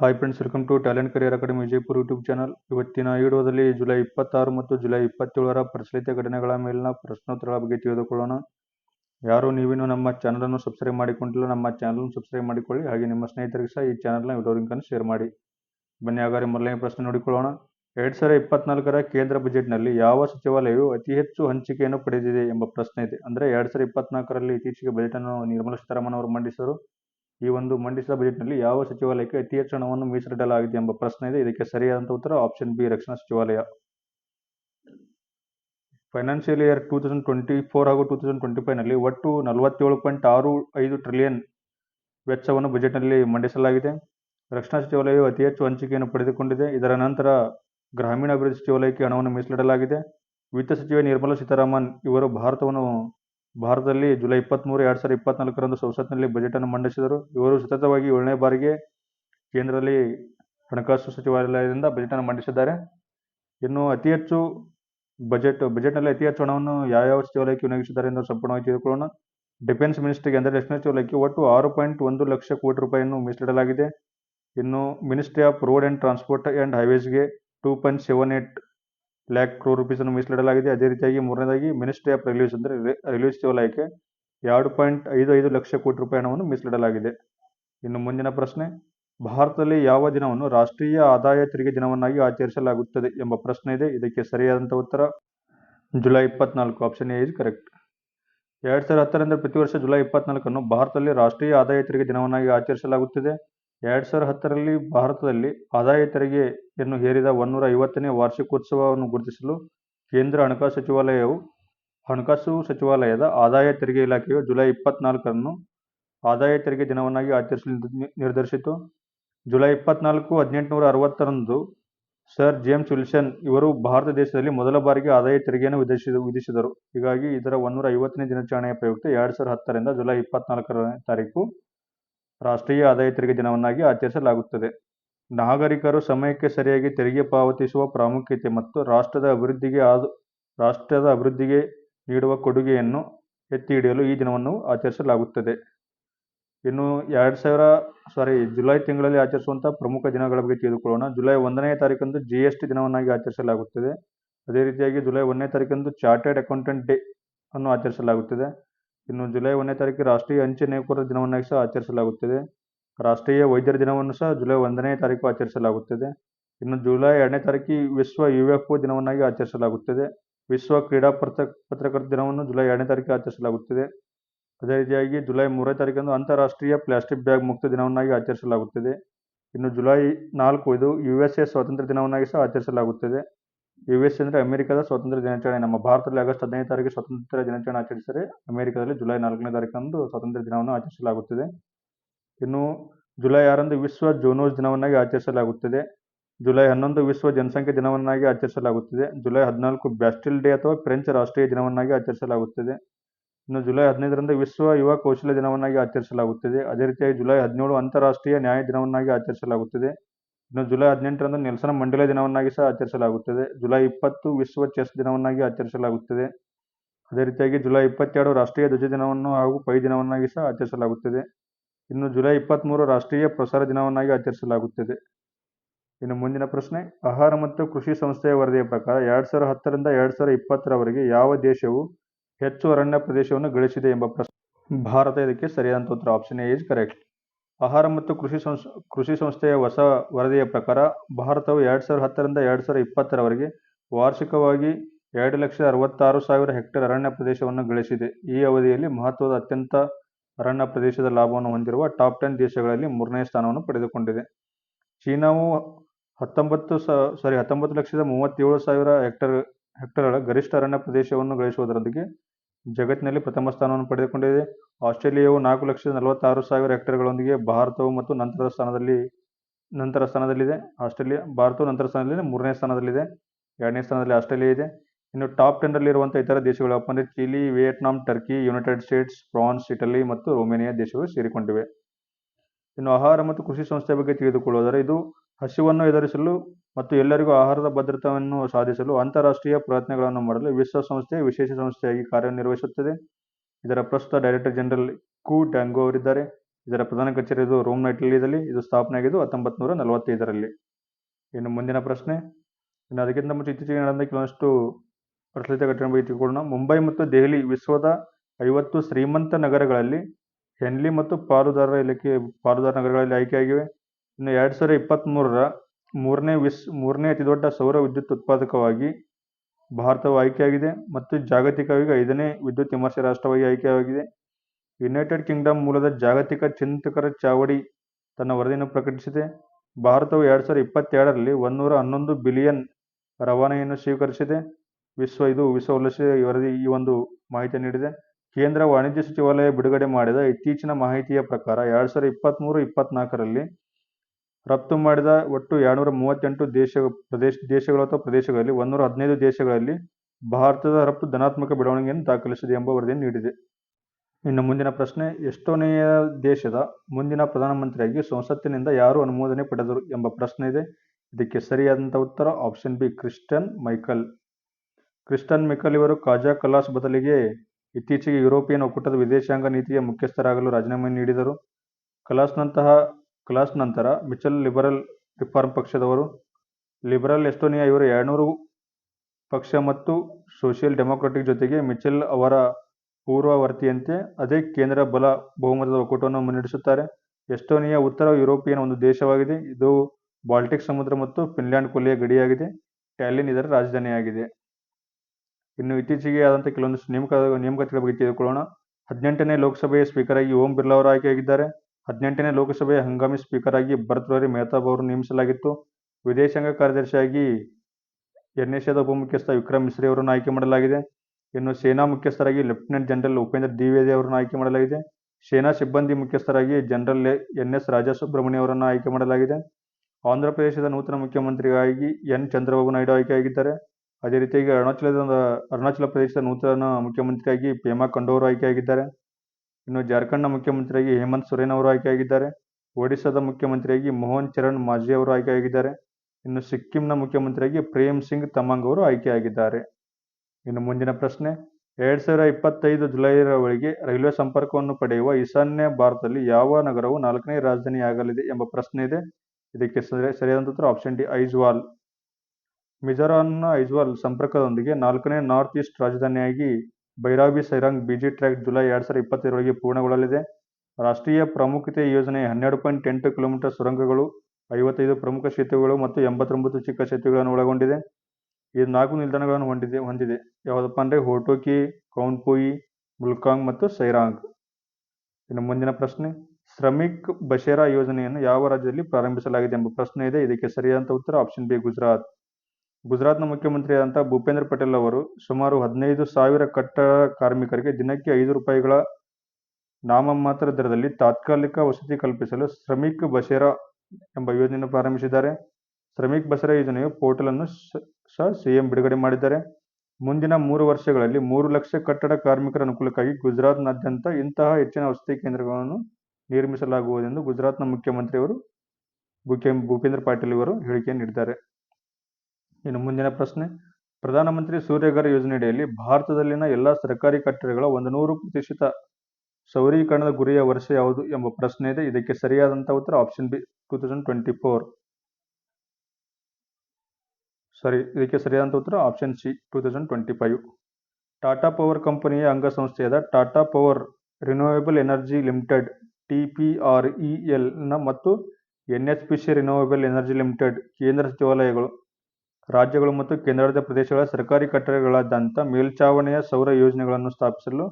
Hi friends welcome to talent career academy Vijayapura YouTube channel ಇವತ್ತಿನ ವಿಡಿಯೋದಲ್ಲಿ July ಇಪ್ಪತ್ತಾರು ಮತ್ತು ಜುಲೈ ಇಪ್ಪತ್ತೇಳರ ಪ್ರಚಲಿತ ಘಟನೆಗಳ ಮೇಲಿನ ಪ್ರಶ್ನೋತ್ತರಗಳ ಬಗ್ಗೆ ತಿಳಿದುಕೊಳ್ಳೋಣ. ಯಾರು ನೀವಿನ್ನು ನಮ್ಮ ಚಾನಲನ್ನು ಸಬ್ಸ್ಕ್ರೈಬ್ ಮಾಡಿಕೊಂಡಿಲ್ಲ, ನಮ್ಮ ಚಾನಲನ್ನು ಸಬ್ಸ್ಕ್ರೈಬ್ ಮಾಡಿಕೊಳ್ಳಿ. ಹಾಗೆ ನಿಮ್ಮ ಸ್ನೇಹಿತರಿಗೆ ಸಹ ಈ ಚಾನಲ್ನ ವಿಡಿಯೋ ಲಿಂಕನ್ನು ಶೇರ್ ಮಾಡಿ. ಬನ್ನಿ, ಹಾಗಾದ್ರೆ ಮೊದಲನೇ ಪ್ರಶ್ನೆ ನೋಡಿಕೊಳ್ಳೋಣ. ಎರಡು ಸಾವಿರ ಇಪ್ಪತ್ನಾಲ್ಕರ ಕೇಂದ್ರ ಬಜೆಟ್ನಲ್ಲಿ ಯಾವ ಸಚಿವಾಲಯವು ಅತಿ ಹೆಚ್ಚು ಹಂಚಿಕೆಯನ್ನು ಪಡೆದಿದೆ ಎಂಬ ಪ್ರಶ್ನೆ ಇದೆ. ಅಂದರೆ ಎರಡು ಸಾವಿರ ಇಪ್ಪತ್ನಾಲ್ಕರಲ್ಲಿ ಇತ್ತೀಚೆಗೆ ಬಜೆಟನ್ನು ನಿರ್ಮಲಾ ಸೀತಾರಾಮನ್ ಅವರು ಮಂಡಿಸಿದರು. ಈ ಒಂದು ಮಂಡಿಸಿದ ಬಜೆಟ್ನಲ್ಲಿ ಯಾವ ಸಚಿವಾಲಯಕ್ಕೆ ಅತಿ ಹೆಚ್ಚು ಹಣವನ್ನು ಮೀಸಲಿಡಲಾಗಿದೆ ಎಂಬ ಪ್ರಶ್ನೆ ಇದೆ. ಇದಕ್ಕೆ ಸರಿಯಾದಂಥ ಉತ್ತರ ಆಪ್ಷನ್ ಬಿ, ರಕ್ಷಣಾ ಸಚಿವಾಲಯ. Financial year two thousand twenty four ಹಾಗೂ ಟೂ ತೌಸಂಡ್ ಟ್ವೆಂಟಿ ಫೈವ್ನಲ್ಲಿ ಒಟ್ಟು ನಲವತ್ತೇಳು ಪಾಯಿಂಟ್ ಆರು ಐದು ಟ್ರಿಲಿಯನ್ ವೆಚ್ಚವನ್ನು ಬಜೆಟ್ನಲ್ಲಿ ಮಂಡಿಸಲಾಗಿದೆ. ರಕ್ಷಣಾ ಸಚಿವಾಲಯವು ಅತಿ ಹೆಚ್ಚು ಹಂಚಿಕೆಯನ್ನು ಪಡೆದುಕೊಂಡಿದೆ. ಇದರ ನಂತರ ಗ್ರಾಮೀಣಾಭಿವೃದ್ಧಿ ಸಚಿವಾಲಯಕ್ಕೆ ಹಣವನ್ನು ಮೀಸಲಿಡಲಾಗಿದೆ. ವಿತ್ತ ಸಚಿವೆ ನಿರ್ಮಲಾ ಸೀತಾರಾಮನ್ ಇವರು ಭಾರತವನ್ನು ಭಾರತದಲ್ಲಿ ಜುಲೈ ಇಪ್ಪತ್ತ್ಮೂರು ಎರಡು ಸಾವಿರದ ಇಪ್ಪತ್ನಾಲ್ಕರಂದು ಸಂಸತ್ನಲ್ಲಿ ಬಜೆಟನ್ನು ಮಂಡಿಸಿದರು. ಇವರು ಸತತವಾಗಿ ಏಳನೇ ಬಾರಿಗೆ ಕೇಂದ್ರದಲ್ಲಿ ಹಣಕಾಸು ಸಚಿವಾಲಯದಿಂದ ಬಜೆಟ್ ಅನ್ನು ಮಂಡಿಸಿದ್ದಾರೆ. ಇನ್ನು ಅತಿ ಹೆಚ್ಚು ಬಜೆಟ್, ಬಜೆಟ್ನಲ್ಲಿ ಅತಿ ಹೆಚ್ಚು ಹಣವನ್ನು ಯಾವ್ಯಾವ ಸಚಿವಾಲಯಕ್ಕೆ ವಿನಿಯೋಗಿಸಿದ್ದಾರೆ ಎಂದು ಸಂಪೂರ್ಣವಾಗಿ ತಿಳಿದುಕೊಳ್ಳೋಣ ಡಿಫೆನ್ಸ್ ಮಿನಿಸ್ಟ್ರಿಗೆ ಅಂದರೆ ರಕ್ಷಣಾ ಸಚಿವಾಲಯಕ್ಕೆ ಒಟ್ಟು ಆರು ಪಾಯಿಂಟ್ ಒಂದು ಲಕ್ಷ ಕೋಟಿ ರೂಪಾಯಿಯನ್ನು ಮೀಸಲಿಡಲಾಗಿದೆ. ಇನ್ನು ministry of road and transport and ಹೈವೇಸ್ಗೆ two point seven eight lakh crore ರುಪೀಸನ್ನು ಮೀಸಲಿಡಲಾಗಿದೆ. ಅದೇ ರೀತಿಯಾಗಿ ಮೂರನೇದಾಗಿ ಮಿನಿಸ್ಟ್ರಿ ಆಫ್ ರೈಲ್ವೇಸ್ ಅಂದರೆ ರೈಲ್ವೆ ಸಚಿವಾಲಯಕ್ಕೆ ಎರಡು ಪಾಯಿಂಟ್ ಐದು ಐದು ಲಕ್ಷ ಕೋಟಿ ರೂಪಾಯಿ ಹಣವನ್ನು ಮೀಸಲಿಡಲಾಗಿದೆ. ಇನ್ನು ಮುಂದಿನ ಪ್ರಶ್ನೆ, ಭಾರತದಲ್ಲಿ ಯಾವ ದಿನವನ್ನು ರಾಷ್ಟ್ರೀಯ ಆದಾಯ ತೆರಿಗೆ ದಿನವನ್ನಾಗಿ ಆಚರಿಸಲಾಗುತ್ತದೆ ಎಂಬ ಪ್ರಶ್ನೆ ಇದೆ. ಇದಕ್ಕೆ ಸರಿಯಾದಂಥ ಉತ್ತರ, ಜುಲೈ ಇಪ್ಪತ್ನಾಲ್ಕು. ಆಪ್ಷನ್ ಎ ಇಸ್ ಕರೆಕ್ಟ್ ಎರಡು ಸಾವಿರದ ಹತ್ತರಿಂದ ಪ್ರತಿ ವರ್ಷ ಜುಲೈ ಇಪ್ಪತ್ನಾಲ್ಕನ್ನು ಭಾರತದಲ್ಲಿ ರಾಷ್ಟ್ರೀಯ ಆದಾಯ ತೆರಿಗೆ ದಿನವನ್ನಾಗಿ ಆಚರಿಸಲಾಗುತ್ತದೆ. ಎರಡು ಸಾವಿರದ ಹತ್ತರಲ್ಲಿ ಭಾರತದಲ್ಲಿ ಆದಾಯ ತೆರಿಗೆಯನ್ನು ಹೇರಿದ ಒನ್ನೂರ ಐವತ್ತನೇ ವಾರ್ಷಿಕೋತ್ಸವವನ್ನು ಗುರುತಿಸಲು ಕೇಂದ್ರ ಹಣಕಾಸು ಸಚಿವಾಲಯವು, ಹಣಕಾಸು ಸಚಿವಾಲಯದ ಆದಾಯ ತೆರಿಗೆ ಇಲಾಖೆಯು ಜುಲೈ ಇಪ್ಪತ್ನಾಲ್ಕರನ್ನು ಆದಾಯ ತೆರಿಗೆ ದಿನವನ್ನಾಗಿ ಆಚರಿಸಲು ನಿರ್ಧರಿಸಿತು. ಜುಲೈ ಇಪ್ಪತ್ನಾಲ್ಕು, ಹದಿನೆಂಟುನೂರ ಅರವತ್ತರಂದು ಸರ್ ಜೇಮ್ಸ್ ವಿಲ್ಸನ್ ಇವರು ಭಾರತ ದೇಶದಲ್ಲಿ ಮೊದಲ ಬಾರಿಗೆ ಆದಾಯ ತೆರಿಗೆಯನ್ನು ವಿಧಿಸಿದ, ವಿಧಿಸಿದರು. ಹೀಗಾಗಿ ಇದರ ಒನ್ನೂರ ಐವತ್ತನೇ ದಿನಾಚರಣೆಯ ಪ್ರಯುಕ್ತ ಎರಡು ಸಾವಿರದ ಹತ್ತರಿಂದ ಜುಲೈ ಇಪ್ಪತ್ನಾಲ್ಕರ ತಾರೀಕು ರಾಷ್ಟ್ರೀಯ ಆದಾಯ ತೆರಿಗೆ ದಿನವನ್ನಾಗಿ ಆಚರಿಸಲಾಗುತ್ತದೆ. ನಾಗರಿಕರು ಸಮಯಕ್ಕೆ ಸರಿಯಾಗಿ ತೆರಿಗೆ ಪಾವತಿಸುವ ಪ್ರಾಮುಖ್ಯತೆ ಮತ್ತು ರಾಷ್ಟ್ರದ ಅಭಿವೃದ್ಧಿಗೆ ಆದ, ರಾಷ್ಟ್ರದ ಅಭಿವೃದ್ಧಿಗೆ ನೀಡುವ ಕೊಡುಗೆಯನ್ನು ಎತ್ತಿ ಹಿಡಿಯಲು ಈ ದಿನವನ್ನು ಆಚರಿಸಲಾಗುತ್ತದೆ. ಇನ್ನು ಎರಡು ಸಾವಿರ ಸಾರಿ ಜುಲೈ ತಿಂಗಳಲ್ಲಿ ಆಚರಿಸುವಂಥ ಪ್ರಮುಖ ದಿನಗಳ ಬಗ್ಗೆ ತಿಳಿದುಕೊಳ್ಳೋಣ. ಜುಲೈ ಒಂದನೇ ತಾರೀಕಂದು ಜಿ ಎಸ್ ಟಿ ದಿನವನ್ನಾಗಿ ಆಚರಿಸಲಾಗುತ್ತದೆ. ಅದೇ ರೀತಿಯಾಗಿ ಜುಲೈ ಒಂದನೇ ತಾರೀಕಂದು ಚಾರ್ಟೆಡ್ ಅಕೌಂಟೆಂಟ್ ಡೇ ಅನ್ನು ಆಚರಿಸಲಾಗುತ್ತದೆ. ಇನ್ನು ಜುಲೈ ಒಂದನೇ ತಾರೀಕು ರಾಷ್ಟ್ರೀಯ ಅಂಚೆ ದಿನವನ್ನಾಗಿ ಸಹ ಆಚರಿಸಲಾಗುತ್ತದೆ. ರಾಷ್ಟ್ರೀಯ ವೈದ್ಯರ ದಿನವನ್ನು ಸಹ ಜುಲೈ ಒಂದನೇ ತಾರೀಕು ಆಚರಿಸಲಾಗುತ್ತದೆ. ಇನ್ನು ಜುಲೈ ಎರಡನೇ ತಾರೀಕು ವಿಶ್ವ ಯು ಎಫ್ ಒ ದಿನವನ್ನಾಗಿ ಆಚರಿಸಲಾಗುತ್ತದೆ. ವಿಶ್ವ ಕ್ರೀಡಾ ಪತ್ರ ಪತ್ರಕರ್ತ ದಿನವನ್ನು ಜುಲೈ ಎರಡನೇ ತಾರೀಕು ಆಚರಿಸಲಾಗುತ್ತದೆ. ಅದೇ ರೀತಿಯಾಗಿ ಜುಲೈ ಮೂರನೇ ತಾರೀಕಂದು ಅಂತಾರಾಷ್ಟ್ರೀಯ ಪ್ಲಾಸ್ಟಿಕ್ ಬ್ಯಾಗ್ ಮುಕ್ತ ದಿನವನ್ನಾಗಿ ಆಚರಿಸಲಾಗುತ್ತದೆ. ಇನ್ನು ಜುಲೈ ನಾಲ್ಕು ಇದು ಯು ಎಸ್ ಎ ಸ್ವಾತಂತ್ರ್ಯ ದಿನವನ್ನಾಗಿ ಸಹ ಆಚರಿಸಲಾಗುತ್ತದೆ. ಯು ಎಸ್ ಅಂದರೆ ಅಮೆರಿಕದ ಸ್ವಾತಂತ್ರ್ಯ ದಿನಾಚರಣೆ. ನಮ್ಮ ಭಾರತದಲ್ಲಿ ಆಗಸ್ಟ್ ಹದಿನೈದು ತಾರೀಕು ಸ್ವಾತಂತ್ರ್ಯ ದಿನಾಚರಣೆ ಆಚರಿಸಿದರೆ ಅಮೆರಿಕದಲ್ಲಿ ಜುಲೈ ನಾಲ್ಕನೇ ತಾರೀಕಂದು ಸ್ವಾತಂತ್ರ್ಯ ದಿನವನ್ನು ಆಚರಿಸಲಾಗುತ್ತದೆ. ಇನ್ನು ಜುಲೈ ಆರಂದು ವಿಶ್ವ ಜೋನೋಸ್ ದಿನವನ್ನಾಗಿ ಆಚರಿಸಲಾಗುತ್ತದೆ. ಜುಲೈ ಹನ್ನೊಂದು ವಿಶ್ವ ಜನಸಂಖ್ಯೆ ದಿನವನ್ನಾಗಿ ಆಚರಿಸಲಾಗುತ್ತದೆ. ಜುಲೈ ಹದಿನಾಲ್ಕು ಬ್ಯಾಸ್ಟಿಲ್ ಡೇ ಅಥವಾ ಫ್ರೆಂಚ್ ರಾಷ್ಟ್ರೀಯ ದಿನವನ್ನಾಗಿ ಆಚರಿಸಲಾಗುತ್ತದೆ. ಇನ್ನು ಜುಲೈ ಹದಿನೈದರಂದು ವಿಶ್ವ ಯುವ ಕೌಶಲ್ಯ ದಿನವನ್ನಾಗಿ ಆಚರಿಸಲಾಗುತ್ತದೆ. ಅದೇ ರೀತಿಯಾಗಿ ಜುಲೈ ಹದಿನೇಳು ಅಂತಾರಾಷ್ಟ್ರೀಯ ನ್ಯಾಯ ದಿನವನ್ನಾಗಿ ಆಚರಿಸಲಾಗುತ್ತದೆ. ಇನ್ನು ಜುಲೈ ಹದಿನೆಂಟರಂದು ನೆಲ್ಸನ್ ಮಂಡಲ ದಿನವನ್ನಾಗಿ ಸಹ ಆಚರಿಸಲಾಗುತ್ತದೆ. ಜುಲೈ ಇಪ್ಪತ್ತು ವಿಶ್ವ ಚೆಸ್ ದಿನವನ್ನಾಗಿ ಆಚರಿಸಲಾಗುತ್ತದೆ. ಅದೇ ರೀತಿಯಾಗಿ ಜುಲೈ ಇಪ್ಪತ್ತೆರಡು ರಾಷ್ಟ್ರೀಯ ಧ್ವಜ ದಿನವನ್ನು ಹಾಗೂ ಪೈ ದಿನವನ್ನಾಗಿ ಸಹ ಆಚರಿಸಲಾಗುತ್ತದೆ. ಇನ್ನು ಜುಲೈ ಇಪ್ಪತ್ತ್ಮೂರು ರಾಷ್ಟ್ರೀಯ ಪ್ರಸಾರ ದಿನವನ್ನಾಗಿ ಆಚರಿಸಲಾಗುತ್ತದೆ. ಇನ್ನು ಮುಂದಿನ ಪ್ರಶ್ನೆ, ಆಹಾರ ಮತ್ತು ಕೃಷಿ ಸಂಸ್ಥೆಯ ವರದಿಯ ಪ್ರಕಾರ ಎರಡು ಸಾವಿರದ ಹತ್ತರಿಂದ ಎರಡು ಸಾವಿರದ ಇಪ್ಪತ್ತರವರೆಗೆ ಯಾವ ದೇಶವು ಹೆಚ್ಚು ಅರಣ್ಯ ಪ್ರದೇಶವನ್ನು ಗಳಿಸಿದೆ ಎಂಬ ಪ್ರಶ್ನೆ. ಭಾರತ ಇದಕ್ಕೆ ಸರಿಯಾದ ಉತ್ತರ ಆಪ್ಷನ್ ಎ ಕರೆಕ್ಟ್ ಆಹಾರ ಮತ್ತು ಕೃಷಿ ಸಂಸ್, ಕೃಷಿ ಸಂಸ್ಥೆಯ ಹೊಸ ವರದಿಯ ಪ್ರಕಾರ ಭಾರತವು ಎರಡು ಸಾವಿರದ ಹತ್ತರಿಂದ ಎರಡು ಸಾವಿರದ ಇಪ್ಪತ್ತರವರೆಗೆ ವಾರ್ಷಿಕವಾಗಿ ಎರಡು ಲಕ್ಷದ ಅರವತ್ತಾರು ಸಾವಿರ ಹೆಕ್ಟೇರ್ ಅರಣ್ಯ ಪ್ರದೇಶವನ್ನು ಗಳಿಸಿದೆ. ಈ ಅವಧಿಯಲ್ಲಿ ಮಹತ್ವದ ಅತ್ಯಂತ ಅರಣ್ಯ ಪ್ರದೇಶದ ಲಾಭವನ್ನು ಹೊಂದಿರುವ ಟಾಪ್ ಟೆನ್ ದೇಶಗಳಲ್ಲಿ ಮೂರನೇ ಸ್ಥಾನವನ್ನು ಪಡೆದುಕೊಂಡಿದೆ. ಚೀನಾವು ಹತ್ತೊಂಬತ್ತು ಸಾರಿ ಹತ್ತೊಂಬತ್ತು ಲಕ್ಷದ ಮೂವತ್ತೇಳು ಸಾವಿರ ಹೆಕ್ಟರ್, ಹೆಕ್ಟರ್ಗಳ ಗರಿಷ್ಠ ಅರಣ್ಯ ಪ್ರದೇಶವನ್ನು ಗಳಿಸುವುದರೊಂದಿಗೆ ಜಗತ್ತಿನಲ್ಲಿ ಪ್ರಥಮ ಸ್ಥಾನವನ್ನು ಪಡೆದುಕೊಂಡಿದೆ. ಆಸ್ಟ್ರೇಲಿಯಾವು ನಾಲ್ಕು ಲಕ್ಷದ ನಲವತ್ತಾರು ಸಾವಿರ ಹೆಕ್ಟರ್ಗಳೊಂದಿಗೆ ಭಾರತವು ಮತ್ತು ನಂತರದ ಸ್ಥಾನದಲ್ಲಿ, ನಂತರ ಸ್ಥಾನದಲ್ಲಿದೆ. ಆಸ್ಟ್ರೇಲಿಯಾ, ಭಾರತವು ನಂತರ ಸ್ಥಾನದಲ್ಲಿ ಮೂರನೇ ಸ್ಥಾನದಲ್ಲಿದೆ. ಎರಡನೇ ಸ್ಥಾನದಲ್ಲಿ ಆಸ್ಟ್ರೇಲಿಯಾ ಇದೆ. ಇನ್ನು ಟಾಪ್ ಟೆನ್ನಲ್ಲಿರುವಂಥ ಇತರ ದೇಶಗಳು ಯಾವಪ್ಪ ಅಂದರೆ Chile, Vietnam, Turkey, United States, France, Italy ಮತ್ತು ರೊಮೇನಿಯಾ ದೇಶಗಳು ಸೇರಿಕೊಂಡಿವೆ. ಇನ್ನು ಆಹಾರ ಮತ್ತು ಕೃಷಿ ಸಂಸ್ಥೆ ಬಗ್ಗೆ ತಿಳಿದುಕೊಳ್ಳೋದರೆ ಇದು ಹಸಿವನ್ನು ಎದುರಿಸಲು ಮತ್ತು ಎಲ್ಲರಿಗೂ ಆಹಾರದ ಭದ್ರತೆಯನ್ನು ಸಾಧಿಸಲು ಅಂತಾರಾಷ್ಟ್ರೀಯ ಪ್ರಯತ್ನಗಳನ್ನು ಮಾಡಲು ವಿಶ್ವಸಂಸ್ಥೆ ವಿಶೇಷ ಸಂಸ್ಥೆಯಾಗಿ ಕಾರ್ಯನಿರ್ವಹಿಸುತ್ತದೆ. ಇದರ ಪ್ರಸ್ತುತ ಡೈರೆಕ್ಟರ್ ಜನರಲ್ ಕು ಡ್ಯಾಂಗೋ ಅವರಿದ್ದಾರೆ. ಇದರ ಪ್ರಧಾನ ಕಚೇರಿ ಇದು ರೋಮ್ನ ಇಟಲಿಯಲ್ಲಿ ಇದು ಸ್ಥಾಪನೆ ಆಗಿದ್ದು ಹತ್ತೊಂಬತ್ತು ನೂರ ನಲವತ್ತೈದರಲ್ಲಿ. ಇನ್ನು ಮುಂದಿನ ಪ್ರಶ್ನೆ. ಇನ್ನು ಅದಕ್ಕಿಂತ ಮುಂಚೆ ಇತ್ತೀಚೆಗೆ ನಡೆದ ಕೆಲವೊಂದಿಷ್ಟು ಪ್ರಚಲಿತ ಘಟನೆ ಬಗ್ಗೆ ತಿಳ್ಕೊಳ್ಳೋಣ ಮುಂಬೈ ಮತ್ತು ದೆಹಲಿ ವಿಶ್ವದ ಐವತ್ತು ಶ್ರೀಮಂತ ನಗರಗಳಲ್ಲಿ ಹೆನ್ಲಿ ಮತ್ತು ಪಾಲುದಾರರ ಇಲಾಖೆ, ಪಾಲುದಾರ ನಗರಗಳಲ್ಲಿ ಆಯ್ಕೆಯಾಗಿವೆ. ಇನ್ನು ಎರಡು ಸಾವಿರದ ಇಪ್ಪತ್ತ್ಮೂರರ ಮೂರನೇ ವಿಶ್, ಮೂರನೇ ಅತಿದೊಡ್ಡ ಸೌರ ವಿದ್ಯುತ್ ಉತ್ಪಾದಕವಾಗಿ ಭಾರತವು ಆಯ್ಕೆಯಾಗಿದೆ ಮತ್ತು ಜಾಗತಿಕವಾಗಿ ಐದನೇ ವಿದ್ಯುತ್ ವಿಮರ್ಶೆ ರಾಷ್ಟ್ರವಾಗಿ ಆಯ್ಕೆಯಾಗಿದೆ. ಯುನೈಟೆಡ್ ಕಿಂಗ್ಡಮ್ ಮೂಲದ ಜಾಗತಿಕ ಚಿಂತಕರ ಚಾವಡಿ ತನ್ನ ವರದಿಯನ್ನು ಪ್ರಕಟಿಸಿದೆ. ಭಾರತವು ಎರಡು ಸಾವಿರದ ಇಪ್ಪತ್ತೆರಡರಲ್ಲಿ ಒಂದೂರ ಹನ್ನೊಂದು ಬಿಲಿಯನ್ ರವಾನೆಯನ್ನು ಸ್ವೀಕರಿಸಿದೆ. ವಿಶ್ವ ಇದು ವಿಶ್ವ ವಲಸೆ ವರದಿ ಈ ಒಂದು ಮಾಹಿತಿ ನೀಡಿದೆ. ಕೇಂದ್ರ ವಾಣಿಜ್ಯ ಸಚಿವಾಲಯ ಬಿಡುಗಡೆ ಮಾಡಿದ ಇತ್ತೀಚಿನ ಮಾಹಿತಿಯ ಪ್ರಕಾರ ಎರಡು ಸಾವಿರದ ಇಪ್ಪತ್ತ್ಮೂರು ಇಪ್ಪತ್ನಾಲ್ಕರಲ್ಲಿ ರಫ್ತು ಮಾಡಿದ ಒಟ್ಟು ಎರಡುನೂರ ಮೂವತ್ತೆಂಟು ದೇಶ ಪ್ರದೇಶ ದೇಶಗಳು ಅಥವಾ ಪ್ರದೇಶಗಳಲ್ಲಿ ಒಂದೂರ ಹದಿನೈದು ದೇಶಗಳಲ್ಲಿ ಭಾರತದ ರಫ್ತು ಧನಾತ್ಮಕ ಬೆಳವಣಿಗೆಯನ್ನು ದಾಖಲಿಸಿದೆ ಎಂಬ ವರದಿಯನ್ನು ನೀಡಿದೆ. ಇನ್ನು ಮುಂದಿನ ಪ್ರಶ್ನೆ ಎಸ್ಟೋನಿಯಾ ದೇಶದ ಮುಂದಿನ ಪ್ರಧಾನಮಂತ್ರಿಯಾಗಿ ಸಂಸತ್ತಿನಿಂದ ಯಾರು ಅನುಮೋದನೆ ಪಡೆದರು ಎಂಬ ಪ್ರಶ್ನೆ ಇದೆ. ಇದಕ್ಕೆ ಸರಿಯಾದಂಥ ಉತ್ತರ option B Kristen Michal. Kristen Michal ಇವರು ಕಾಜಾ ಕಲಾಸ್ ಬದಲಿಗೆ ಇತ್ತೀಚೆಗೆ ಯುರೋಪಿಯನ್ ಒಕ್ಕೂಟದ ವಿದೇಶಾಂಗ ನೀತಿಯ ಮುಖ್ಯಸ್ಥರಾಗಲು ರಾಜೀನಾಮೆ ನೀಡಿದರು. ಕಲಾಸ್ನಂತಹ, ಕಲಾಸ್ ನಂತರ ಮಿಚಲ್ ಲಿಬರಲ್ ರಿಫಾರ್ಮ್ ಪಕ್ಷದವರು. ಲಿಬರಲ್ ಎಸ್ಟೋನಿಯಾ ಇವರು ಎರಡುನೂರು ಪಕ್ಷ ಮತ್ತು ಸೋಷಿಯಲ್ ಡೆಮೊಕ್ರಾಟಿಕ್ ಜೊತೆಗೆ ಮಿಚೆಲ್ ಅವರ ಪೂರ್ವವರ್ತಿಯಂತೆ ಅದೇ ಕೇಂದ್ರ ಬಲ ಬಹುಮತದ ಒಕ್ಕೂಟವನ್ನು ಮುನ್ನಡೆಸುತ್ತಾರೆ. ಎಸ್ಟೋನಿಯಾ ಉತ್ತರ ಯುರೋಪಿಯನ್ ಒಂದು ದೇಶವಾಗಿದೆ. ಇದು ಬಾಲ್ಟಿಕ್ ಸಮುದ್ರ ಮತ್ತು ಫಿನ್ಲ್ಯಾಂಡ್ ಕೊಲ್ಲಿಯ ಗಡಿಯಾಗಿದೆ. ಟ್ಯಾಲಿನ್ ಇದರ ರಾಜಧಾನಿಯಾಗಿದೆ. ಇನ್ನು ಇತ್ತೀಚೆಗೆ ಆದಂಥ ಕೆಲವೊಂದಿಷ್ಟು ನೇಮಕ, ನೇಮಕಾತಿಗಳ ಬಗ್ಗೆ ತಿಳಿದುಕೊಳ್ಳೋಣ ಹದಿನೆಂಟನೇ ಲೋಕಸಭೆಯ ಸ್ಪೀಕರ್ ಆಗಿ ಓಂ ಬಿರ್ಲಾ ಅವರು ಆಯ್ಕೆಯಾಗಿದ್ದಾರೆ. ಹದಿನೆಂಟನೇ ಲೋಕಸಭೆಯ ಹಂಗಾಮಿ ಸ್ಪೀಕರ್ ಆಗಿ ಭರತ್ವರಿ ಮೆಹತಾಬ್ ಅವರು ನೇಮಿಸಲಾಗಿತ್ತು. ವಿದೇಶಾಂಗ ಕಾರ್ಯದರ್ಶಿಯಾಗಿ ಎನ್ ಏಷ್ಯಾದ ಉಪಮುಖ್ಯಸ್ಥ ವಿಕ್ರಮ್ ಮಿಸ್ರಿ ಅವರನ್ನು ಆಯ್ಕೆ ಮಾಡಲಾಗಿದೆ. ಇನ್ನು ಸೇನಾ ಮುಖ್ಯಸ್ಥರಾಗಿ ಲೆಫ್ಟಿನೆಂಟ್ ಜನರಲ್ ಉಪೇಂದ್ರ ದ್ವಿವೇದಿ ಅವರನ್ನು ಆಯ್ಕೆ ಮಾಡಲಾಗಿದೆ. ಸೇನಾ ಸಿಬ್ಬಂದಿ ಮುಖ್ಯಸ್ಥರಾಗಿ ಜನರಲ್ ಎನ್ ಎಸ್ ರಾಜಸುಬ್ರಹ್ಮಣ್ಯ ಅವರನ್ನು ಆಯ್ಕೆ ಮಾಡಲಾಗಿದೆ. ಆಂಧ್ರ ಪ್ರದೇಶದ ನೂತನ ಮುಖ್ಯಮಂತ್ರಿಗಾಗಿ ಎನ್ ಚಂದ್ರಬಾಬು ನಾಯ್ಡು ಆಯ್ಕೆಯಾಗಿದ್ದಾರೆ. ಅದೇ ರೀತಿಯಾಗಿ ಅರುಣಾಚಲದ, ಅರುಣಾಚಲ ಪ್ರದೇಶದ ನೂತನ ಮುಖ್ಯಮಂತ್ರಿಯಾಗಿ ಪೇಮಾ ಖಂಡು ಆಯ್ಕೆಯಾಗಿದ್ದಾರೆ. ಇನ್ನು ಜಾರ್ಖಂಡ್ನ ಮುಖ್ಯಮಂತ್ರಿಯಾಗಿ ಹೇಮಂತ್ ಸೊರೇನ್ ಅವರು ಆಯ್ಕೆಯಾಗಿದ್ದಾರೆ. ಒಡಿಶಾದ ಮುಖ್ಯಮಂತ್ರಿಯಾಗಿ ಮೋಹನ್ ಚರಣ್ ಮಾಜಿ ಅವರು ಆಯ್ಕೆಯಾಗಿದ್ದಾರೆ. ಇನ್ನು ಸಿಕ್ಕಿಂನ ಮುಖ್ಯಮಂತ್ರಿಯಾಗಿ ಪ್ರೇಮ್ ಸಿಂಗ್ ತಮಂಗ್ ಅವರು ಆಯ್ಕೆಯಾಗಿದ್ದಾರೆ. ಇನ್ನು ಮುಂದಿನ ಪ್ರಶ್ನೆ, ಎರಡು ಸಾವಿರ ಇಪ್ಪತ್ತೈದು ಜುಲೈರ ರೈಲ್ವೆ ಸಂಪರ್ಕವನ್ನು ಪಡೆಯುವ ಈಶಾನ್ಯ ಭಾರತದಲ್ಲಿ ಯಾವ ನಗರವು ನಾಲ್ಕನೇ ರಾಜಧಾನಿಯಾಗಲಿದೆ ಎಂಬ ಪ್ರಶ್ನೆ ಇದೆ. ಇದಕ್ಕೆ ಸರಿ ಸರಿಯಾದಂಥ ಉತ್ತರ ಆಪ್ಷನ್ ಡಿ, ಐಜ್ವಾಲ್. ಮಿಜೋರಾಂನ ಐಜ್ವಾಲ್ ಸಂಪರ್ಕದೊಂದಿಗೆ ನಾಲ್ಕನೇ north east ರಾಜಧಾನಿಯಾಗಿ Bairabi Sairang BG track July ಎರಡು ಸಾವಿರದ ಇಪ್ಪತ್ತೆರಡರೊಳಗೆ ಪೂರ್ಣಗೊಳ್ಳಲಿದೆ. ರಾಷ್ಟ್ರೀಯ ಪ್ರಾಮುಖ್ಯತೆ ಯೋಜನೆ ಹನ್ನೆರಡು ಪಾಯಿಂಟ್ ಎಂಟು ಕಿಲೋಮೀಟರ್ ಸುರಂಗಗಳು, ಐವತ್ತೈದು ಪ್ರಮುಖ ಸೇತುವೆಗಳು ಮತ್ತು ಎಂಬತ್ತೊಂಬತ್ತು ಚಿಕ್ಕ ಸೇತುವೆಗಳನ್ನು ಒಳಗೊಂಡಿದೆ. ಇದು ನಾಲ್ಕು ನಿಲ್ದಾಣಗಳನ್ನು ಹೊಂದಿದೆ ಹೊಂದಿದೆ. ಯಾವುದಪ್ಪ ಅಂದರೆ ಹೋಟೋಕಿ, ಕೌನ್ಪುಯಿ, ಮುಲ್ಕಾಂಗ್ ಮತ್ತು ಸೈರಾಂಗ್. ಇನ್ನು ಮುಂದಿನ ಪ್ರಶ್ನೆ, ಶ್ರಮಿಕ್ ಬಶೇರಾ ಯೋಜನೆಯನ್ನು ಯಾವ ರಾಜ್ಯದಲ್ಲಿ ಪ್ರಾರಂಭಿಸಲಾಗಿದೆ ಎಂಬ ಪ್ರಶ್ನೆ ಇದೆ. ಇದಕ್ಕೆ ಸರಿಯಾದಂಥ ಉತ್ತರ ಆಪ್ಷನ್ ಬಿ ಗುಜರಾತ್. ಗುಜರಾತ್ನ ಮುಖ್ಯಮಂತ್ರಿಯಾದಂಥ ಭೂಪೇಂದ್ರ ಪಟೇಲ್ ಅವರು ಸುಮಾರು ಹದಿನೈದು ಸಾವಿರ ಕಟ್ಟಡ ಕಾರ್ಮಿಕರಿಗೆ ದಿನಕ್ಕೆ ಐದು ರೂಪಾಯಿಗಳ ನಾಮಮಾತ್ರ ದರದಲ್ಲಿ ತಾತ್ಕಾಲಿಕ ವಸತಿ ಕಲ್ಪಿಸಲು ಶ್ರಮಿಕ್ ಬಸೇರಾ ಎಂಬ ಯೋಜನೆಯನ್ನು ಪ್ರಾರಂಭಿಸಿದ್ದಾರೆ. ಶ್ರಮಿಕ್ ಬಸರಾ ಯೋಜನೆಯು ಪೋರ್ಟಲ್ ಅನ್ನು ಸಹ ಸಿಎಂ ಬಿಡುಗಡೆ ಮಾಡಿದ್ದಾರೆ. ಮುಂದಿನ ಮೂರು ವರ್ಷಗಳಲ್ಲಿ ಮೂರು ಲಕ್ಷ ಕಟ್ಟಡ ಕಾರ್ಮಿಕರ ಅನುಕೂಲಕ್ಕಾಗಿ ಗುಜರಾತ್ನಾದ್ಯಂತ ಇಂತಹ ಹೆಚ್ಚಿನ ವಸತಿ ಕೇಂದ್ರಗಳನ್ನು ನಿರ್ಮಿಸಲಾಗುವುದೆಂದು ಗುಜರಾತ್ನ ಮುಖ್ಯಮಂತ್ರಿಯವರು ಭೂಕೆ, ಭೂಪೇಂದ್ರ ಪಾಟೀಲ್ ಇವರು ಹೇಳಿಕೆ ನೀಡಿದ್ದಾರೆ. ಇನ್ನು ಮುಂದಿನ ಪ್ರಶ್ನೆ, ಪ್ರಧಾನಮಂತ್ರಿ ಸೂರ್ಯಘರ್ ಯೋಜನೆಯಡಿಯಲ್ಲಿ ಭಾರತದಲ್ಲಿನ ಎಲ್ಲ ಸರ್ಕಾರಿ ಕಟ್ಟಡಗಳ ಒಂದು ನೂರು ಪ್ರತಿಶತ ಸೌರೀಕರಣದ ಗುರಿಯ ವರ್ಷ ಯಾವುದು ಎಂಬ ಪ್ರಶ್ನೆ ಇದೆ. ಇದಕ್ಕೆ ಸರಿಯಾದಂಥ ಉತ್ತರ option B two thousand twenty four ಸರಿ ಇದಕ್ಕೆ ಸರಿಯಾದಂಥ ಉತ್ತರ option C two thousand twenty five Tata power ಕಂಪನಿಯ ಅಂಗಸಂಸ್ಥೆಯಾದ Tata power renewable energy limited, T P R E ಎಲ್ನ ಮತ್ತು N H P C renewable energy limited ಕೇಂದ್ರ ಸಚಿವಾಲಯಗಳು ರಾಜ್ಯಗಳು ಮತ್ತು ಕೇಂದ್ರಾಡಳಿತ ಪ್ರದೇಶಗಳ ಸರ್ಕಾರಿ ಕಟ್ಟಡಗಳಾದ್ಯಂತ ಮೇಲ್ಛಾವಣಿಯ ಸೌರ ಯೋಜನೆಗಳನ್ನು ಸ್ಥಾಪಿಸಲು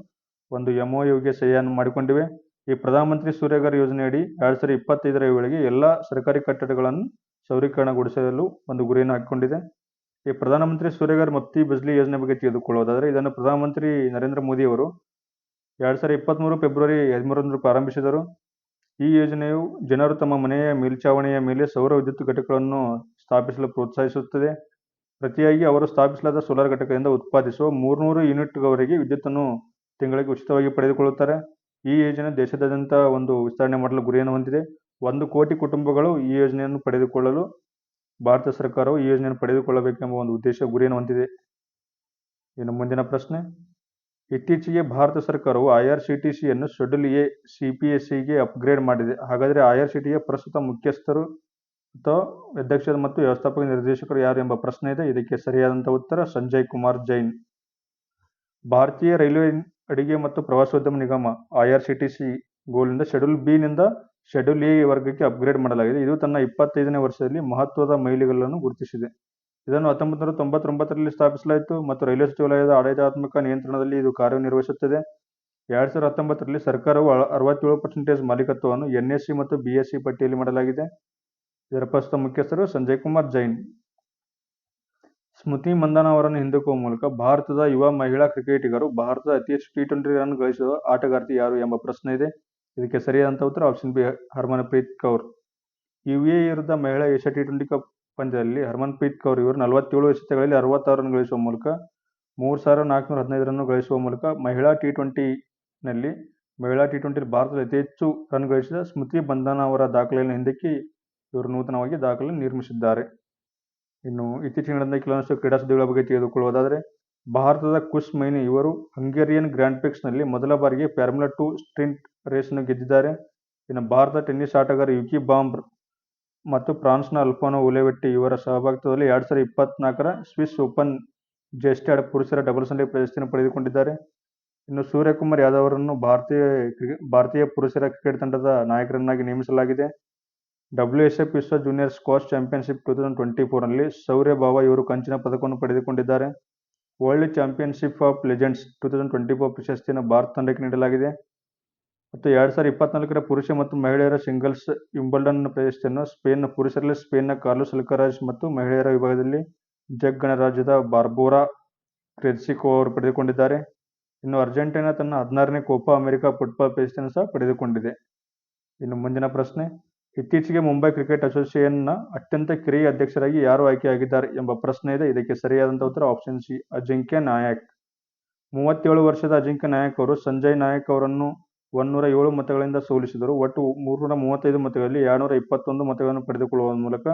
ಒಂದು ಎಂಒಯುಗೆ ಸಹಿಯನ್ನು ಮಾಡಿಕೊಂಡಿವೆ. ಈ ಪ್ರಧಾನಮಂತ್ರಿ ಸೂರ್ಯಘರ್ ಯೋಜನೆಯಡಿ ಎರಡು ಸಾವಿರದ ಇಪ್ಪತ್ತೈದರ ವೇಳೆಗೆ ಎಲ್ಲ ಸರ್ಕಾರಿ ಕಟ್ಟಡಗಳನ್ನು ಸೌರೀಕರಣಗೊಳಿಸಲು ಒಂದು ಗುರಿಯನ್ನು ಹಾಕಿಕೊಂಡಿದೆ. ಈ ಪ್ರಧಾನಮಂತ್ರಿ ಸೂರ್ಯಘರ್ ಮತ್ತಿ ಬಿಜ್ಲಿ ಯೋಜನೆ ಬಗ್ಗೆ ತಿಳಿದುಕೊಳ್ಳೋದಾದರೆ ಇದನ್ನು ಪ್ರಧಾನಮಂತ್ರಿ ನರೇಂದ್ರ ಮೋದಿ ಅವರು ಎರಡು ಸಾವಿರದ ಇಪ್ಪತ್ತ್ಮೂರು ಫೆಬ್ರವರಿ ಹದಿಮೂರರಂದು ಪ್ರಾರಂಭಿಸಿದರು. ಈ ಯೋಜನೆಯು ಜನರು ತಮ್ಮ ಮನೆಯ ಮೇಲ್ಛಾವಣಿಯ ಮೇಲೆ ಸೌರ ವಿದ್ಯುತ್ ಘಟಕಗಳನ್ನು ಸ್ಥಾಪಿಸಲು ಪ್ರೋತ್ಸಾಹಿಸುತ್ತದೆ. ಪ್ರತಿಯಾಗಿ ಅವರು ಸ್ಥಾಪಿಸಲಾದ ಸೋಲಾರ್ ಘಟಕದಿಂದ ಉತ್ಪಾದಿಸುವ ಮೂರ್ನೂರು ಯೂನಿಟ್ವರೆಗೆ ವಿದ್ಯುತ್ತನ್ನು ತಿಂಗಳಿಗೆ ಉಚಿತವಾಗಿ ಪಡೆದುಕೊಳ್ಳುತ್ತಾರೆ. ಈ ಯೋಜನೆ ದೇಶದಾದ್ಯಂತ ಒಂದು ವಿಸ್ತರಣೆ ಮಾಡಲು ಗುರಿಯನ್ನು ಹೊಂದಿದೆ. ಒಂದು ಕೋಟಿ ಕುಟುಂಬಗಳು ಈ ಯೋಜನೆಯನ್ನು ಪಡೆದುಕೊಳ್ಳಲು, ಭಾರತ ಸರ್ಕಾರವು ಈ ಯೋಜನೆಯನ್ನು ಪಡೆದುಕೊಳ್ಳಬೇಕೆಂಬ ಒಂದು ಉದ್ದೇಶ ಗುರಿಯನ್ನು ಹೊಂದಿದೆ. ಇನ್ನು ಮುಂದಿನ ಪ್ರಶ್ನೆ. ಇತ್ತೀಚೆಗೆ ಭಾರತ ಸರ್ಕಾರವು ಐ ಆರ್ ಸಿ ಟಿ ಸಿಯನ್ನು ಶೆಡ್ಯೂಲ್ ಎ ಸಿಗೆ ಅಪ್ಗ್ರೇಡ್ ಮಾಡಿದೆ. ಹಾಗಾದರೆ ಐ ಆರ್ ಸಿ ಟಿಯ ಪ್ರಸ್ತುತ ಮುಖ್ಯಸ್ಥರು ಅಥವಾ ಅಧ್ಯಕ್ಷರು ಮತ್ತು ವ್ಯವಸ್ಥಾಪಕ ನಿರ್ದೇಶಕರು ಯಾರು ಎಂಬ ಪ್ರಶ್ನೆ ಇದೆ. ಇದಕ್ಕೆ ಸರಿಯಾದಂಥ ಉತ್ತರ ಸಂಜಯ್ ಕುಮಾರ್ ಜೈನ್. ಭಾರತೀಯ ರೈಲ್ವೆ ಅಡಿಗೆ ಮತ್ತು ಪ್ರವಾಸೋದ್ಯಮ ನಿಗಮ ಐ ಆರ್ ಗೋಲ್ನಿಂದ ಶೆಡ್ಯೂಲ್ ಬಿ ನಿಂದ ಶೆಡ್ಯೂಲ್ ಎ ವರ್ಗಕ್ಕೆ ಅಪ್ಗ್ರೇಡ್ ಮಾಡಲಾಗಿದೆ. ಇದು ತನ್ನ ಇಪ್ಪತ್ತೈದನೇ ವರ್ಷದಲ್ಲಿ ಮಹತ್ವದ ಮೈಲಿಗಲ್ಲನ್ನು ಗುರುತಿಸಿದೆ. ಇದನ್ನು ಹತ್ತೊಂಬತ್ತು ನೂರ ತೊಂಬತ್ತೊಂಬತ್ತರಲ್ಲಿ ಸ್ಥಾಪಿಸಲಾಯಿತು ಮತ್ತು ರೈಲ್ವೆ ಸಚಿವಾಲಯದ ಆಡಳಿತಾತ್ಮಕ ನಿಯಂತ್ರಣದಲ್ಲಿ ಇದು ಕಾರ್ಯನಿರ್ವಹಿಸುತ್ತದೆ. ಎರಡ್ ಸಾವಿರದ ಹತ್ತೊಂಬತ್ತರಲ್ಲಿ ಸರ್ಕಾರವು ಅರವತ್ತೇಳು ಪರ್ಸೆಂಟೇಜ್ ಮಾಲೀಕತ್ವವನ್ನು ಎನ್ಎಸ್ಸಿ ಮತ್ತು ಬಿಎಸ್ಸಿ ಪಟ್ಟಿಯಲ್ಲಿ ಮಾಡಲಾಗಿದೆ. ಇದರ ಪ್ರಸ್ತುತ ಮುಖ್ಯಸ್ಥರು ಸಂಜಯ್ ಕುಮಾರ್ ಜೈನ್. ಸ್ಮೃತಿ ಮಂದನ ಅವರನ್ನು ಹಿಂದಕ್ಕುವ ಮೂಲಕ ಭಾರತದ ಯುವ ಮಹಿಳಾ ಕ್ರಿಕೆಟಿಗರು ಭಾರತದ ಅತಿ ಹೆಚ್ಚು ಟಿ ಟ್ವೆಂಟಿ ರನ್ ಗಳಿಸಿದ ಆಟಗಾರ್ತಿ ಯಾರು ಎಂಬ ಪ್ರಶ್ನೆ ಇದೆ. ಇದಕ್ಕೆ ಸರಿಯಾದಂಥ ಉತ್ತರ option B Harmanpreet Kaur. UAE ವಿರುದ್ಧ ಮಹಿಳಾ ಏಷ್ಯಾ ಟಿ ಟ್ವೆಂಟಿ ಕಪ್ ಪಂದ್ಯದಲ್ಲಿ ಹರ್ಮನ್ಪ್ರೀತ್ ಕೌರ್ ಇವರು ನಲವತ್ತೇಳು ಎಸೆತಗಳಲ್ಲಿ ಅರವತ್ತಾರು ರನ್ ಗಳಿಸುವ ಮೂಲಕ, ಮೂರು ಸಾವಿರ ನಾಲ್ಕುನೂರ ಹದಿನೈದು ರನ್ ಗಳಿಸುವ ಮೂಲಕ ಮಹಿಳಾ ಟಿ ಟ್ವೆಂಟಿನಲ್ಲಿ ಮಹಿಳಾ ಟಿ ಟ್ವೆಂಟಿಯಲ್ಲಿ ಭಾರತದ ಅತಿ ಹೆಚ್ಚು ರನ್ ಗಳಿಸಿದ ಸ್ಮೃತಿ ಬಂಧನ ಅವರ ದಾಖಲೆಯನ್ನು ಹಿಂದಕ್ಕೆ ಇವರು ನೂತನವಾಗಿ ದಾಖಲೆ ನಿರ್ಮಿಸಿದ್ದಾರೆ. ಇನ್ನು ಇತ್ತೀಚಿನ ನಡೆದ ಕೆಲವೊಂದಷ್ಟು ಕ್ರೀಡಾ ಸುದ್ದಿಗಳ ಬಗ್ಗೆ ತಿಳಿದುಕೊಳ್ಳುವುದಾದರೆ, ಭಾರತದ ಕುಶ್ ಮೈನಿ ಇವರು ಹಂಗೇರಿಯನ್ ಗ್ರ್ಯಾಂಡ್ನಲ್ಲಿ ಮೊದಲ ಬಾರಿಗೆ ಫಾರ್ಮುಲಾ ಟೂ ಸ್ಟ್ರಿಂಟ್ ರೇಸನ್ನು ಗೆದ್ದಿದ್ದಾರೆ. ಇನ್ನು ಭಾರತ ಟೆನ್ನಿಸ್ ಆಟಗಾರ ಯುಕಿ ಬಾಂಬ್ರ್ ಮತ್ತು ಫ್ರಾನ್ಸ್ನ ಅಲ್ಫಾನೋ ಉಲೆವೆಟ್ಟಿ ಇವರ ಸಹಭಾಗಿತ್ವದಲ್ಲಿ ಎರಡು ಸಾವಿರದ ಇಪ್ಪತ್ನಾಲ್ಕರ ಸ್ವಿಸ್ ಓಪನ್ ಜೆಸ್ಟ್ಯಾಡ್ ಪುರುಷರ ಡಬಲ್ಸ್ನಲ್ಲಿ ಪ್ರಶಸ್ತಿಯನ್ನು ಪಡೆದುಕೊಂಡಿದ್ದಾರೆ. ಇನ್ನು ಸೂರ್ಯಕುಮಾರ್ ಯಾದವ್ ಅವರನ್ನು ಭಾರತೀಯ ಭಾರತೀಯ ಪುರುಷರ ಕ್ರಿಕೆಟ್ ತಂಡದ ನಾಯಕರನ್ನಾಗಿ ನೇಮಿಸಲಾಗಿದೆ. ಡಬ್ಲ್ಯೂ ಎಸ್ ಎಫ್ ವಿಶ್ವ junior squash championship two thousand twenty ಫೋರ್ನಲ್ಲಿ Shaurya Bawa ಇವರು ಕಂಚಿನ ಪದಕವನ್ನು ಪಡೆದುಕೊಂಡಿದ್ದಾರೆ. World championship of legends two thousand twenty four ಪ್ರಶಸ್ತಿಯನ್ನು ಭಾರತ ತಂಡಕ್ಕೆ ನೀಡಲಾಗಿದೆ. ಮತ್ತು ಎರಡು ಸಾವಿರದ ಇಪ್ಪತ್ನಾಲ್ಕರ ಪುರುಷ ಮತ್ತು ಮಹಿಳೆಯರ ಸಿಂಗಲ್ಸ್ ವಿಂಬಲ್ಡನ್ ಪ್ರಶಸ್ತಿಯನ್ನು ಸ್ಪೇನ್ನ ಪುರುಷರಲ್ಲಿ ಸ್ಪೇನ್ನ ಕಾರ್ಲೋಸ್ ಅಲ್ಕರಾಜ್ ಮತ್ತು ಮಹಿಳೆಯರ ವಿಭಾಗದಲ್ಲಿ ಜಗ್ ಗಣರಾಜ್ಯದ ಬಾರ್ಬೋರಾ ಕ್ರೆಡ್ಸಿಕೋ ಅವರು ಪಡೆದುಕೊಂಡಿದ್ದಾರೆ. ಇನ್ನು ಅರ್ಜೆಂಟೀನಾ ತನ್ನ ಹದಿನಾರನೇ ಕೋಪಾ ಅಮೆರಿಕ ಫುಟ್ಬಾಲ್ ಪ್ರಶಸ್ತಿಯನ್ನು ಸಹ ಪಡೆದುಕೊಂಡಿದೆ. ಇನ್ನು ಮುಂದಿನ ಪ್ರಶ್ನೆ. ಇತ್ತೀಚೆಗೆ ಮುಂಬೈ ಕ್ರಿಕೆಟ್ ಅಸೋಸಿಯೇಷನ್ನ ಅತ್ಯಂತ ಕಿರಿಯ ಅಧ್ಯಕ್ಷರಾಗಿ ಯಾರು ಆಯ್ಕೆಯಾಗಿದ್ದಾರೆ ಎಂಬ ಪ್ರಶ್ನೆ ಇದೆ. ಇದಕ್ಕೆ ಸರಿಯಾದಂಥ ಉತ್ತರ ಆಪ್ಷನ್ ಸಿ, ಅಜಿಂಕ್ಯ ನಾಯಕ್. ಮೂವತ್ತೇಳು ವರ್ಷದ ಅಜಿಂಕ್ಯ ನಾಯಕ್ ಅವರು ಸಂಜಯ್ ನಾಯಕ್ ಅವರನ್ನು ಒಂದೂರ ಏಳು ಮತಗಳಿಂದ ಸೋಲಿಸಿದರು. ಒಟ್ಟು ಮೂರ್ನೂರ ಮೂವತ್ತೈದು ಮತಗಳಲ್ಲಿ ಎರಡುನೂರ ಇಪ್ಪತ್ತೊಂದು ಮತಗಳನ್ನು ಪಡೆದುಕೊಳ್ಳುವ ಮೂಲಕ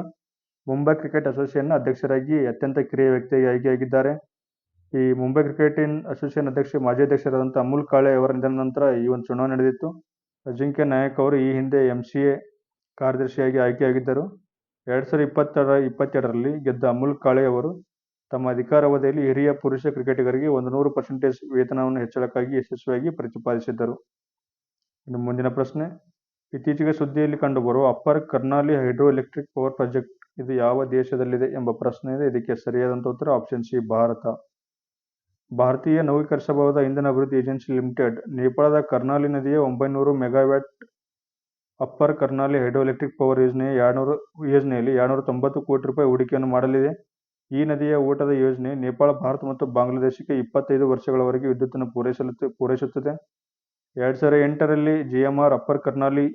ಮುಂಬೈ ಕ್ರಿಕೆಟ್ ಅಸೋಸಿಯೇಷನ್ನ ಅಧ್ಯಕ್ಷರಾಗಿ ಅತ್ಯಂತ ಕಿರಿಯ ವ್ಯಕ್ತಿಯಾಗಿ ಆಯ್ಕೆಯಾಗಿದ್ದಾರೆ. ಈ ಮುಂಬೈ ಕ್ರಿಕೆಟ್ ಇನ್ ಅಸೋಸಿಯೇಷನ್ ಅಧ್ಯಕ್ಷ, ಮಾಜಿ ಅಧ್ಯಕ್ಷರಾದಂಥ ಅಮೂಲ್ ಕಾಳೆ ಅವರ ನಿಧನ ನಂತರ ಈ ಒಂದು ಚುನಾವಣೆ ನಡೆದಿತ್ತು. ಅಜಿಂಕ್ಯ ನಾಯಕ್ ಅವರು ಈ ಹಿಂದೆ ಎಂ ಸಿ ಎ ಕಾರ್ಯದರ್ಶಿಯಾಗಿ ಆಯ್ಕೆಯಾಗಿದ್ದರು. ಎರಡು ಸಾವಿರದ ಇಪ್ಪತ್ತರ, ಇಪ್ಪತ್ತೆರಡರಲ್ಲಿ ಗೆದ್ದ ಅಮುಲ್ ಕಾಳೆ ಅವರು ತಮ್ಮ ಅಧಿಕಾರಾವಧಿಯಲ್ಲಿ ಹಿರಿಯ ಪುರುಷ ಕ್ರಿಕೆಟಿಗರಿಗೆ ಒಂದು ನೂರು ಪರ್ಸೆಂಟೇಜ್ ವೇತನವನ್ನು ಹೆಚ್ಚಳಕ್ಕಾಗಿ ಯಶಸ್ವಿಯಾಗಿ ಪ್ರತಿಪಾದಿಸಿದ್ದರು. ಇನ್ನು ಮುಂದಿನ ಪ್ರಶ್ನೆ, ಇತ್ತೀಚೆಗೆ ಸುದ್ದಿಯಲ್ಲಿ ಕಂಡುಬರುವ upper Karnali hydro electric power project ಇದು ಯಾವ ದೇಶದಲ್ಲಿದೆ ಎಂಬ ಪ್ರಶ್ನೆ ಇದೆ ಇದಕ್ಕೆ ಸರಿಯಾದಂಥ ಉತ್ತರ ಆಪ್ಷನ್ ಸಿ, ಭಾರತ. ಭಾರತೀಯ ನವೀಕರಿಸಬಹುದಾದ ಇಂಧನ ಅಭಿವೃದ್ಧಿ ಏಜೆನ್ಸಿ ಲಿಮಿಟೆಡ್, ನೇಪಾಳದ ಕರ್ನಾಲಿ ನದಿಯ ಒಂಬೈನೂರು megawatt upper Karnali hydroelectric power ಯೋಜನೆಯ ಎರಡುನೂರು, ಯೋಜನೆಯಲ್ಲಿ ಎರಡ್ನೂರ ತೊಂಬತ್ತು ಕೋಟಿ ರೂಪಾಯಿ ಹೂಡಿಕೆಯನ್ನು ಮಾಡಲಿದೆ. ಈ ನದಿಯ ಊಟದ ಯೋಜನೆ ನೇಪಾಳ, ಭಾರತ ಮತ್ತು ಬಾಂಗ್ಲಾದೇಶಕ್ಕೆ ಇಪ್ಪತ್ತೈದು ವರ್ಷಗಳವರೆಗೆ ವಿದ್ಯುತ್ತನ್ನು ಪೂರೈಸಲು ಪೂರೈಸುತ್ತದೆ. ಎರಡು ಸಾವಿರದ ಎಂಟರಲ್ಲಿ G M R upper Karnali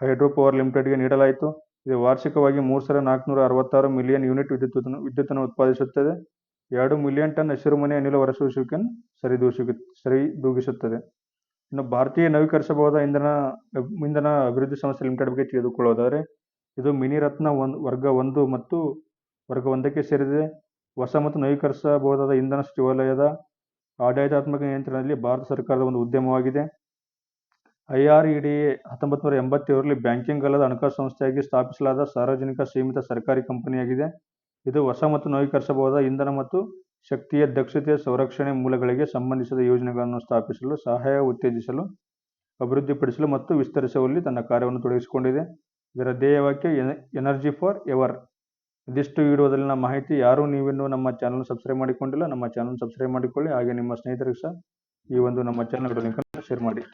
hydro power ಲಿಮಿಟೆಡ್ಗೆ ನೀಡಲಾಯಿತು. ಇದು ವಾರ್ಷಿಕವಾಗಿ ಮೂರು ಸಾವಿರದ ನಾಲ್ಕುನೂರ ಅರವತ್ತಾರು ಮಿಲಿಯನ್ ಯೂನಿಟ್ ವಿದ್ಯುತ್ತನ್ನು ವಿದ್ಯುತ್ತನ್ನು ಉತ್ಪಾದಿಸುತ್ತದೆ. ಎರಡು ಮಿಲಿಯನ್ ಟನ್ ಹಸಿರುಮನೆ ಅನಿಲ ಹೊರಸೂಸುವಿಕೆಯನ್ನು ಸರಿದೂಸು ಸರಿದೂಗಿಸುತ್ತದೆ. ಇನ್ನು ಭಾರತೀಯ ನವೀಕರಿಸಬಹುದಾದ ಇಂಧನ ಇಂಧನ ಅಭಿವೃದ್ಧಿ ಸಂಸ್ಥೆ ಲಿಮಿಟೆಡ್ ಬಗ್ಗೆ ತಿಳಿದುಕೊಳ್ಳೋದಾದರೆ, ಇದು ಮಿನಿ ರತ್ನ ಒಂದು, ವರ್ಗ ಒಂದು ಮತ್ತು ವರ್ಗ ಒಂದಕ್ಕೆ ಸೇರಿದೆ. ಹೊಸ ಮತ್ತು ನವೀಕರಿಸಬಹುದಾದ ಇಂಧನ ಸಚಿವಾಲಯದ ಆಡಳಿತಾತ್ಮಕ ನಿಯಂತ್ರಣದಲ್ಲಿ ಭಾರತ ಸರ್ಕಾರದ ಒಂದು ಉದ್ಯಮವಾಗಿದೆ. I R E D A ಹತ್ತೊಂಬತ್ತು ನೂರ ಎಂಬತ್ತೇಳರಲ್ಲಿ ಬ್ಯಾಂಕಿಂಗ್ ಅಲ್ಲದ ಹಣಕಾಸು ಸಂಸ್ಥೆಯಾಗಿ ಸ್ಥಾಪಿಸಲಾದ ಸಾರ್ವಜನಿಕ ಸೀಮಿತ ಸರ್ಕಾರಿ ಕಂಪನಿಯಾಗಿದೆ. ಇದು ಹೊಸ ಮತ್ತು ನವೀಕರಿಸಬಹುದಾದ ಇಂಧನ ಮತ್ತು ಶಕ್ತಿಯ ದಕ್ಷತೆಯ ಸಂರಕ್ಷಣೆ ಮೂಲಗಳಿಗೆ ಸಂಬಂಧಿಸಿದ ಯೋಜನೆಗಳನ್ನು ಸ್ಥಾಪಿಸಲು, ಸಹಾಯ ಉತ್ತೇಜಿಸಲು, ಅಭಿವೃದ್ಧಿಪಡಿಸಲು ಮತ್ತು ವಿಸ್ತರಿಸುವಲ್ಲಿ ತನ್ನ ಕಾರ್ಯವನ್ನು ತೊಡಗಿಸಿಕೊಂಡಿದೆ. ಇದರ ಧ್ಯೇಯವಾಕ್ಯ ಎನರ್ಜಿ ಫಾರ್ ಎವರ್ ಇದಿಷ್ಟು ವಿಡಿಯೋದಲ್ಲಿನ ಮಾಹಿತಿ. ಯಾರು ನೀವಿನ್ನೂ ನಮ್ಮ ಚಾನಲ್ ಸಬ್ಸ್ಕ್ರೈಬ್ ಮಾಡಿಕೊಂಡಿಲ್ಲ, ನಮ್ಮ ಚಾನಲ್ ಸಬ್ಸ್ಕ್ರೈಬ್ ಮಾಡಿಕೊಳ್ಳಿ. ಹಾಗೆ ನಿಮ್ಮ ಸ್ನೇಹಿತರಿಗೆ ಸಹ ಈ ಒಂದು ನಮ್ಮ ಚಾನಲ್ಗಳ ಲಿಂಕನ್ನು ಶೇರ್ ಮಾಡಿ.